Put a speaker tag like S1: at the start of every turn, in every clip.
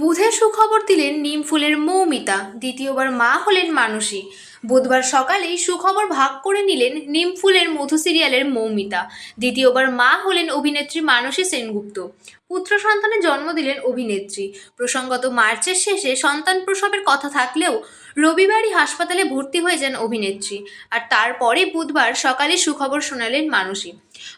S1: বুধের সুখবর দিলেন নিম ফুলের মৌমিতা, দ্বিতীয়বার মা হলেন মানুষী বুধবার সকালেই সুখবর ভাগ করে নিলেন নিম ফুলের মধু সিরিয়ালের মৌমিতা, দ্বিতীয়বার মা হলেন অভিনেত্রী মানসী সেনগুপ্ত। পুত্র সন্তানের জন্ম দিলেন অভিনেত্রী। প্রসঙ্গত মার্চের শেষে সন্তান প্রসবের কথা থাকলেও রবিবারই হাসপাতালে ভর্তি হয়ে যান অভিনেত্রী আর তারপরে বুধবার সকালে সুখবর শোনালেন মানসী।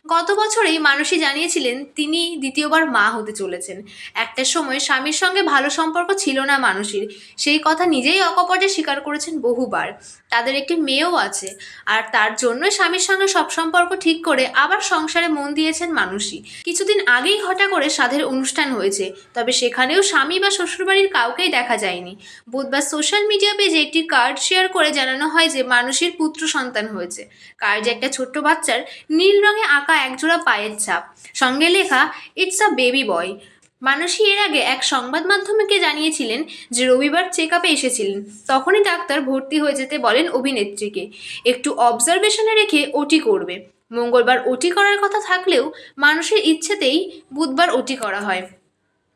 S1: গত বছরেই মানসী জানিয়েছিলেন তিনি দ্বিতীয়বার মা হতে চলেছেন। একটা সময় স্বামীর সঙ্গে ভালো সম্পর্ক ছিল না মানুষের সেই কথা নিজেই অকপটে স্বীকার করেছেন বহুবার। তাদের একটি মেয়েও আছে আর তার জন্যই স্বামীর সঙ্গে সব সম্পর্ক ঠিক করে আবার সংসারে মন দিয়েছেন মানুষই কিছুদিন আগেই ঘটা করে সাধের অনুষ্ঠান হয়েছে, তবে সেখানেও স্বামী বা শ্বশুরবাড়ির কাউকেই দেখা যায়নি। বুধবার সোশ্যাল মিডিয়া পেজে একটি কার্ড শেয়ার করে জানানো হয় যে মানুষের পুত্র সন্তান হয়েছে। কার্ডে একটা ছোট্ট বাচ্চার নীল রঙে আঁকা একজোড়া পায়ের ছাপ। সঙ্গে লেখা it's a baby boy Manasi এর আগে এক সংবাদ মাধ্যমকে জানিয়েছিলেন যে রবিবার চেক আপে এসেছিলেন। তখনই ডাক্তার ভর্তি হয়ে যেতে বলেন অভিনেত্রীকে। একটু অবজারভেশনে রেখে ওটি করবে। মঙ্গলবার ওটি করার কথা থাকলেও মানুষের ইচ্ছেতেই বুধবার ওটি করা হয়।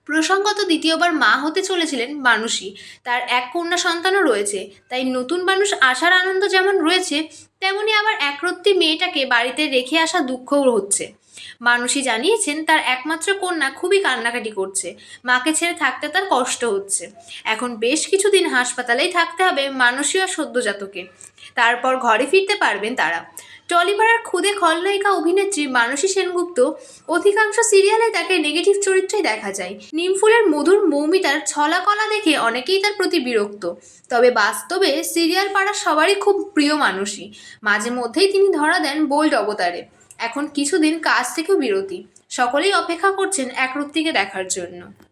S1: প্রসঙ্গত দ্বিতীয়বার মা হতে চলেছিলেন মানুষই তার এক কন্যা সন্তানও রয়েছে। তাই নতুন মানুষ আসার আনন্দ যেমন রয়েছে, তেমনি আবার একরত্তি মেয়েটাকে বাড়িতে রেখে আসা দুঃখও হচ্ছে। মানুষই জানিয়েছেন, তার একমাত্র কন্যা খুবই কান্নাকাটি করছে। মাকে ছেড়ে থাকতে তার কষ্ট হচ্ছে। এখন বেশ কিছুদিন হাসপাতালেই থাকতে হবে মানসী আর সদ্যজাতকে। তারপর ঘরে ফিরতে পারবেন তারা। টলিপাড়ার খুদে খলনায়িকা অভিনেত্রী মানসী সেনগুপ্ত, অধিকাংশ সিরিয়ালে তাকে নেগেটিভ চরিত্রেই দেখা যায়। নিমফুলের মধুর মৌমিতার ছলা কলা দেখে অনেকেই তার প্রতি বিরক্ত। তবে বাস্তবে সিরিয়াল পাড়ার সবারই খুব প্রিয় মানুষই মাঝে মধ্যেই তিনি ধরা দেন বোল্ড অবতারে। এখন কিছুদিন কাজ থেকেও বিরতি। সকলেই অপেক্ষা করছেন একরত্তিকে দেখার জন্য।